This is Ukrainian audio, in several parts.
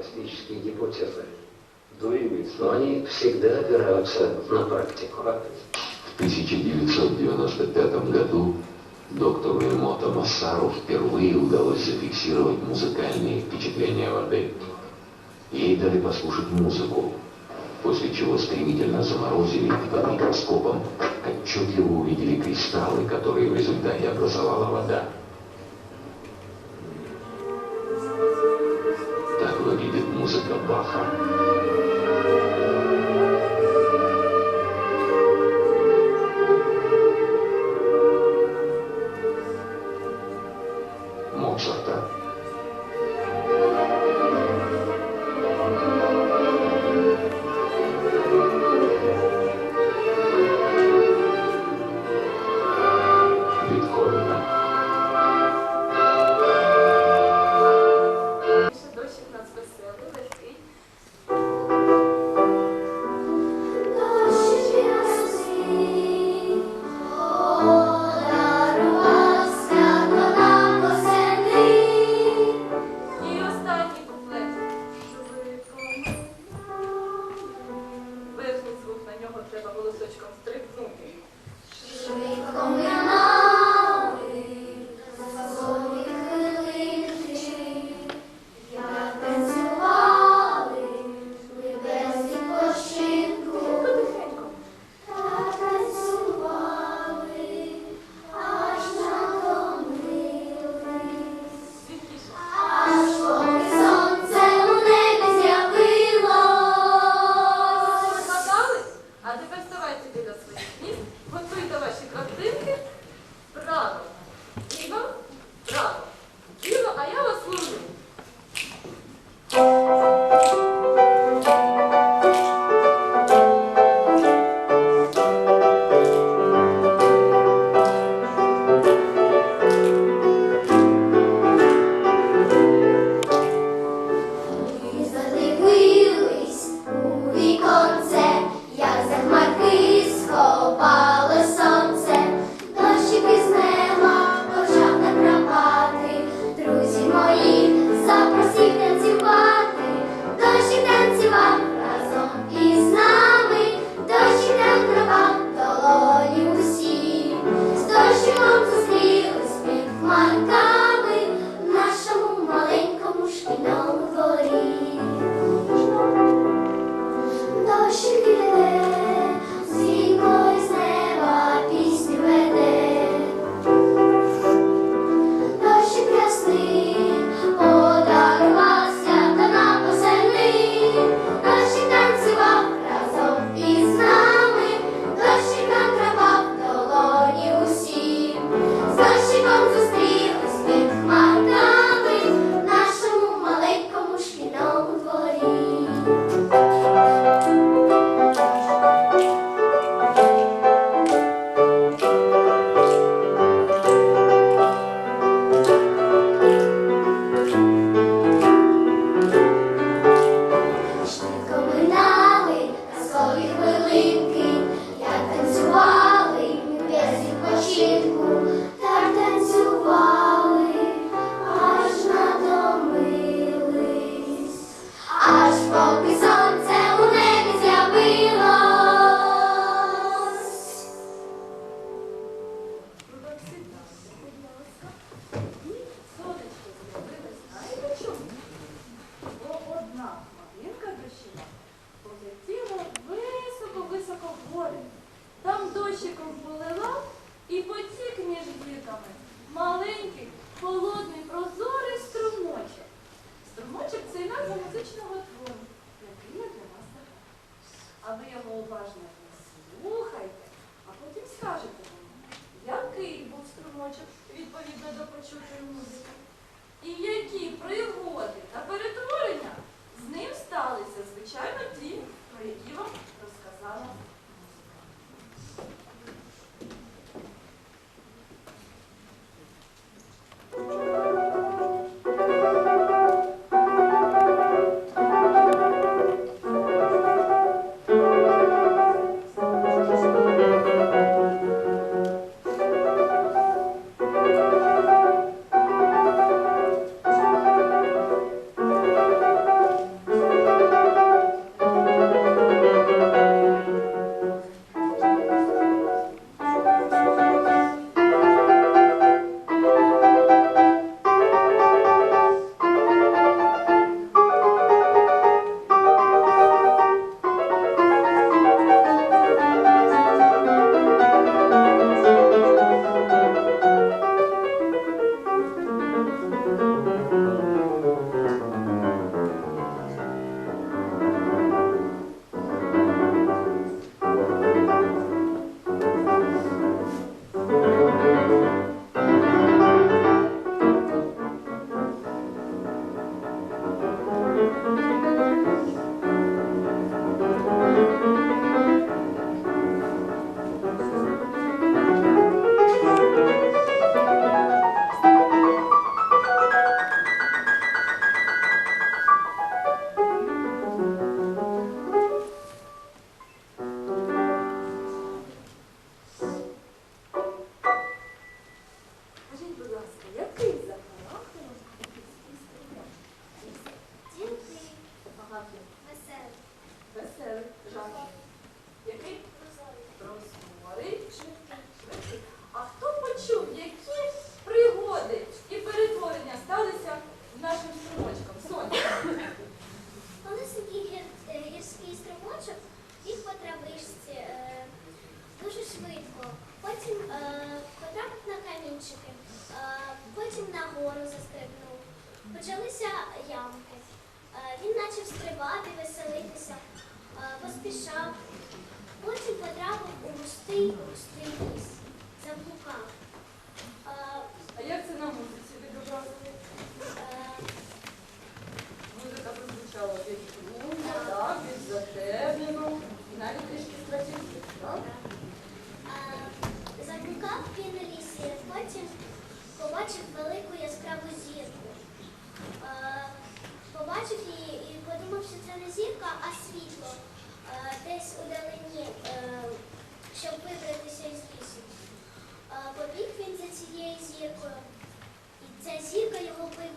диагностические гипотезы. Но они всегда опираются на практику. В 1995 году доктору Эмото Массару впервые удалось зафиксировать музыкальные впечатления воды. Ей дали послушать музыку, после чего стремительно заморозили и под микроскопом отчетливо увидели кристаллы, которые в результате образовала вода. Awesome.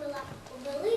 Його вивела у великий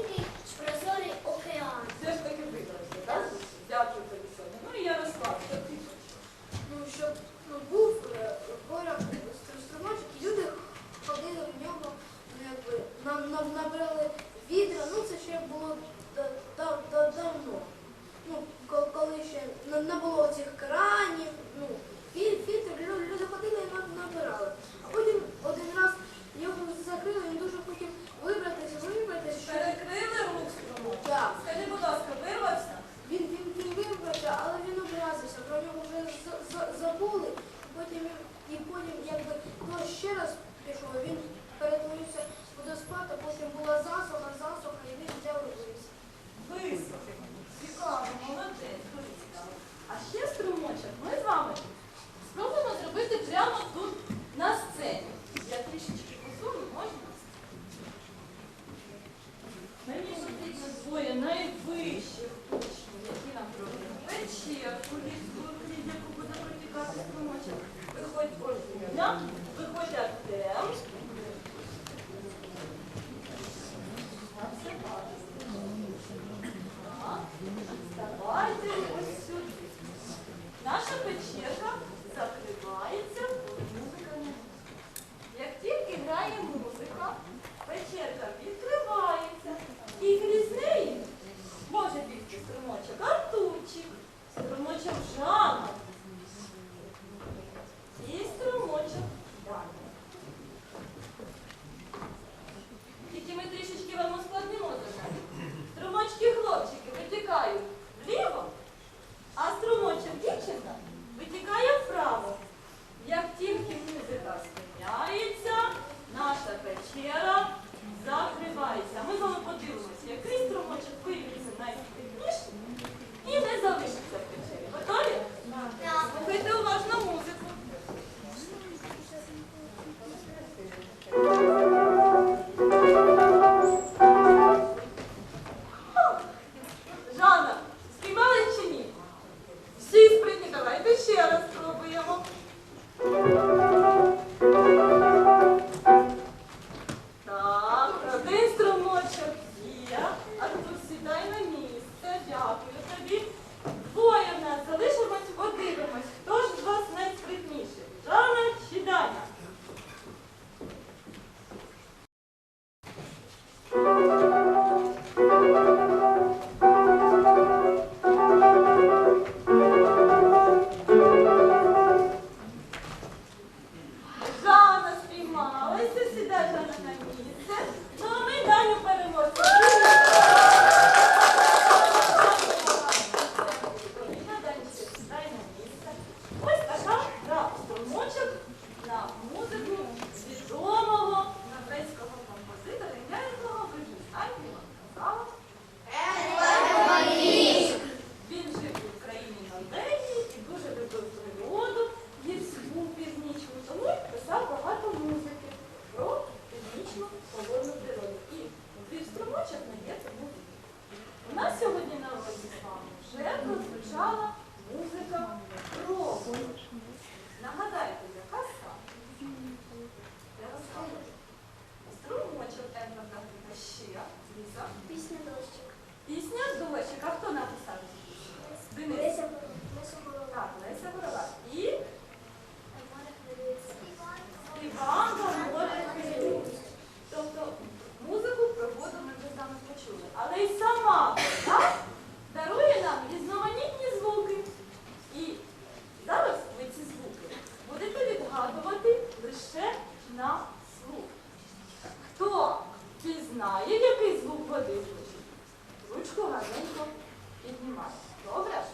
obras.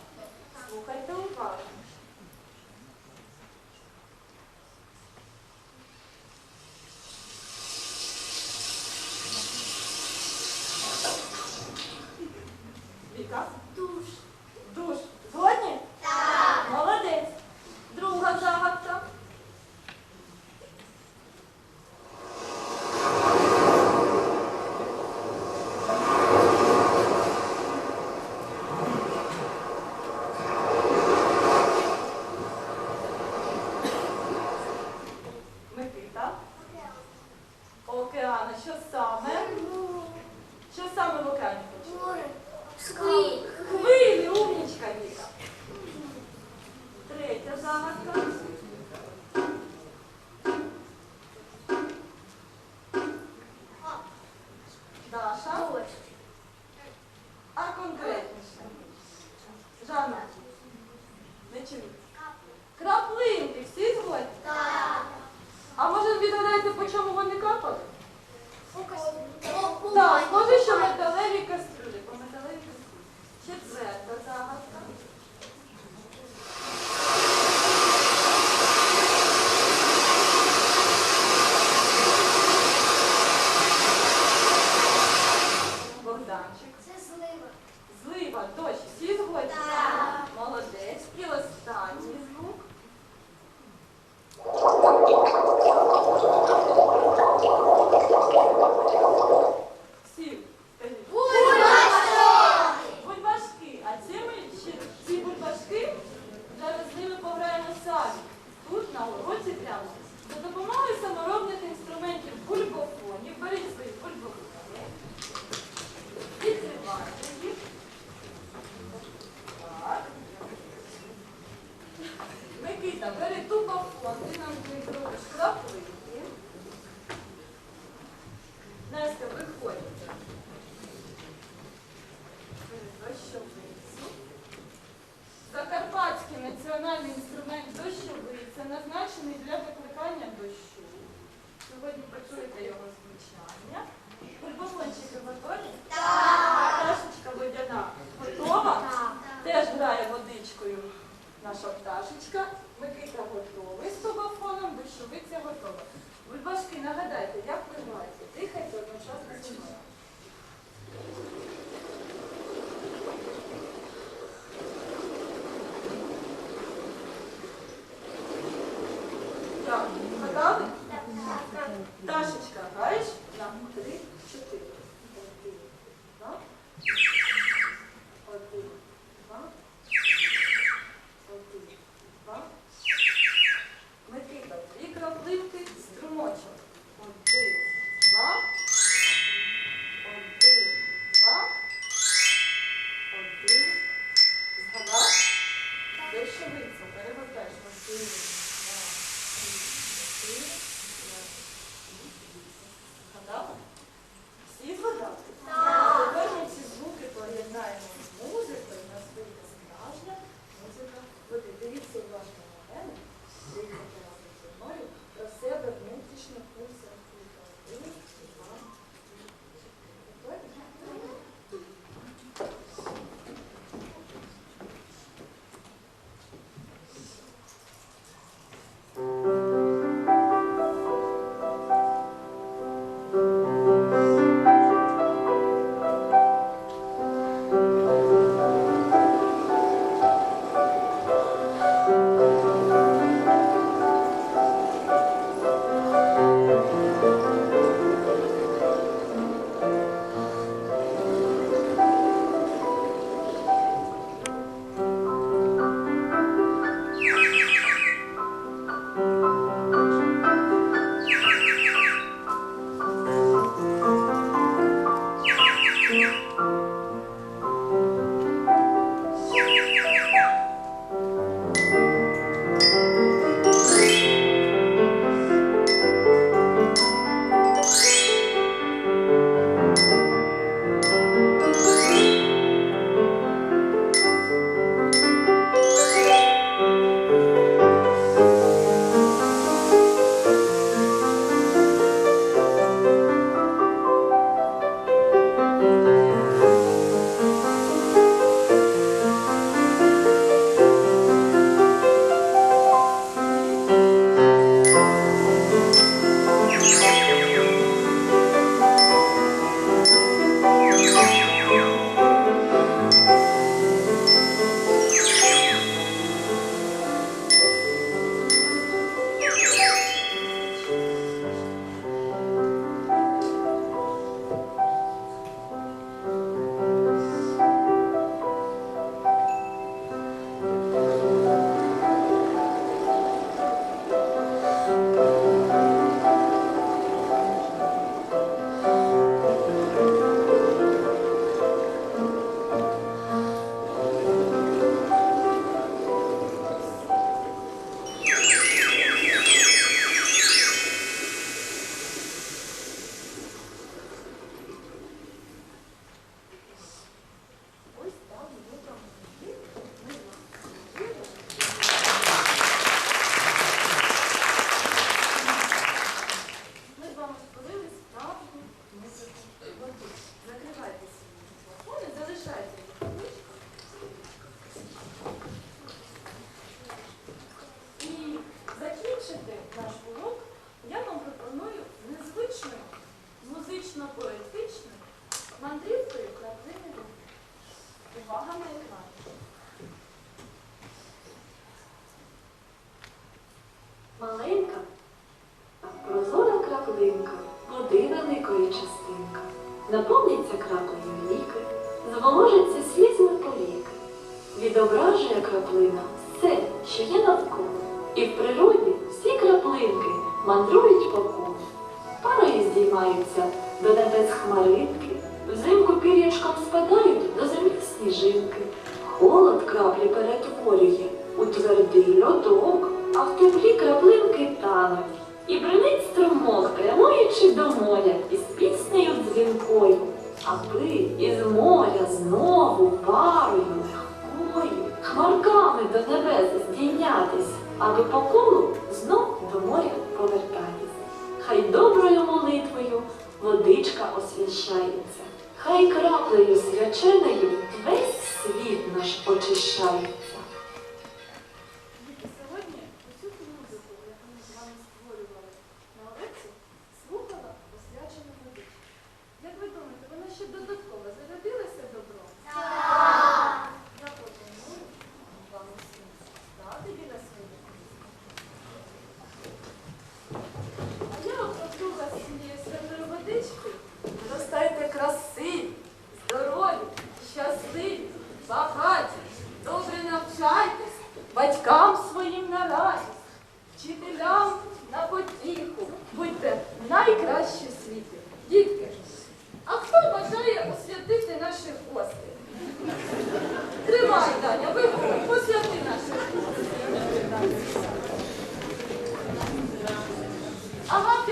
Su mujer салі, тут на уроці прямо. За допомогою саморобних інструментів бульбофонів, беріть свої бульбофони, відкривайте їх. Так. Микита, бери тупофон, ти нам не робиш. above краплинки. І бринить струмок, прямуючи до моря із піснею дзвінкою, аби із моря знову парою легкою, хмарками до небес здійнятись, аби по колу знов до моря повертатись. Хай доброю молитвою водичка освящається, хай краплею свяченою весь світ наш очищається. Багаті, добре навчайтесь, батькам своїм на радість, вчителям на потіху. Будьте найкращі в світі. Дітки, а хто бажає освятити наших гостей? Тримай, Даня, виходь, посвяти наших гостей. Ага,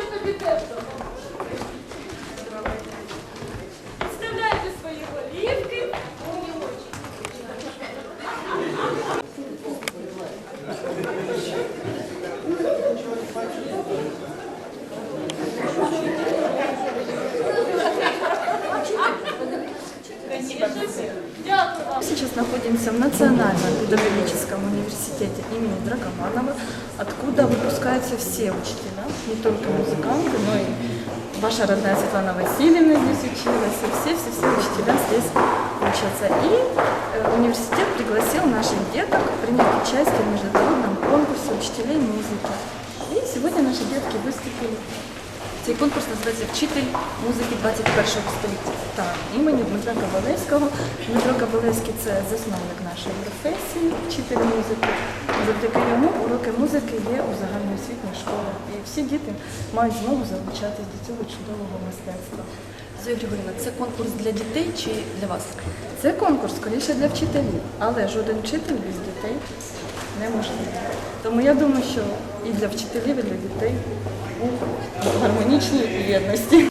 Вам. Сейчас находимся в Национальном педагогическом университете имени Драгоманова, откуда выпускаются все учителя, не только музыканты, но и ваша родная Светлана Васильевна здесь училась, и все-все-все учителя здесь учатся. И э, университет пригласил наших деток принять участие в международном конкурсе учителей музыки. И сегодня наши детки выступили. Цей конкурс називається Вчитель музики 21 століття. Так, імені Дмитра Кабалевського. Дмитро Кабалевський це засновник нашої професії, вчитель музики. Завдяки йому уроки музики є у загальноосвітніх школах. І всі діти мають змогу залучатись до цього чудового мистецтва. Зоя Григорівна, це конкурс для дітей чи для вас? Це конкурс скоріше для вчителів, але жоден вчитель без дітей неможливий. Тому я думаю, що і для вчителів, і для дітей у гармонічній єдності.